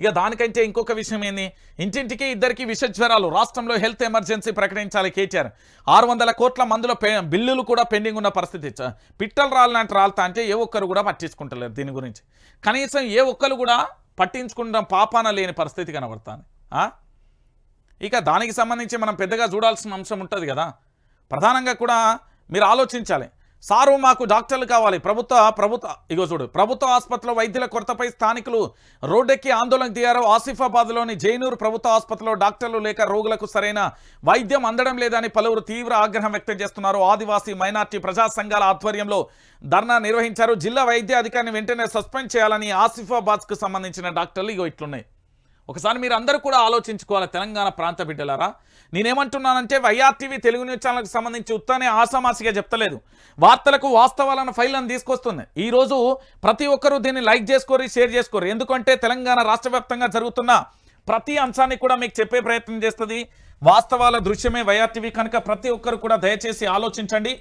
ఇక దానికంటే ఇంకొక విషయం ఏంది? ఇంటింటికి ఇద్దరికి విషజ్వరాలు. రాష్ట్రంలో హెల్త్ ఎమర్జెన్సీ ప్రకటించాలి కేటీఆర్. ఆరు వందల కోట్ల మందుల పె బిల్లులు కూడా పెండింగ్ ఉన్న పరిస్థితి. పిట్టలు రాలినట్టు రాలతా అంటే ఏ ఒక్కరు కూడా పట్టించుకుంటలేరు దీని గురించి. కనీసం ఏ ఒక్కరు కూడా పట్టించుకుంటాం పాపాన లేని పరిస్థితి కనబడుతుంది. ఇక దానికి సంబంధించి మనం పెద్దగా చూడాల్సిన అంశం ఉంటుంది కదా. ప్రధానంగా కూడా మీరు ఆలోచించాలి. సారు మాకు డాక్టర్లు కావాలి. ప్రభుత్వ ప్రభుత్వ ఇగో చూడు ప్రభుత్వ ఆసుపత్రిలో వైద్యుల కొరతపై స్థానికులు రోడ్డెక్కి ఆందోళన దిగారు. ఆసిఫాబాద్లోని జైనూరు ప్రభుత్వ ఆసుపత్రిలో డాక్టర్లు లేక రోగులకు సరైన వైద్యం అందడం లేదని పలువురు తీవ్ర ఆగ్రహం వ్యక్తం చేస్తున్నారు. ఆదివాసీ మైనార్టీ ప్రజా సంఘాల ఆధ్వర్యంలో ధర్నా నిర్వహించారు. జిల్లా వైద్య అధికారిని వెంటనే సస్పెండ్ చేయాలని ఆసిఫాబాద్కు సంబంధించిన డాక్టర్లు ఇగో ఇట్లున్నాయి. ఒకసారి మీరు అందరూ కూడా ఆలోచించుకోవాలి తెలంగాణ ప్రాంత బిడ్డలారా. నేనేమంటున్నానంటే వైఆర్టీవీ తెలుగు న్యూస్ ఛానల్కి సంబంధించి ఉత్తానే ఆసామాసిగా చెప్తలేదు. వార్తలకు వాస్తవాలను ఫైళ్ళను తీసుకొస్తుంది. ఈరోజు ప్రతి ఒక్కరూ దీన్ని లైక్ చేసుకోరు షేర్ చేసుకోరు. ఎందుకంటే తెలంగాణ రాష్ట్ర జరుగుతున్న ప్రతి అంశాన్ని కూడా మీకు చెప్పే ప్రయత్నం చేస్తుంది. వాస్తవాల దృశ్యమే వైఆర్టీవీ. కనుక ప్రతి ఒక్కరు కూడా దయచేసి ఆలోచించండి.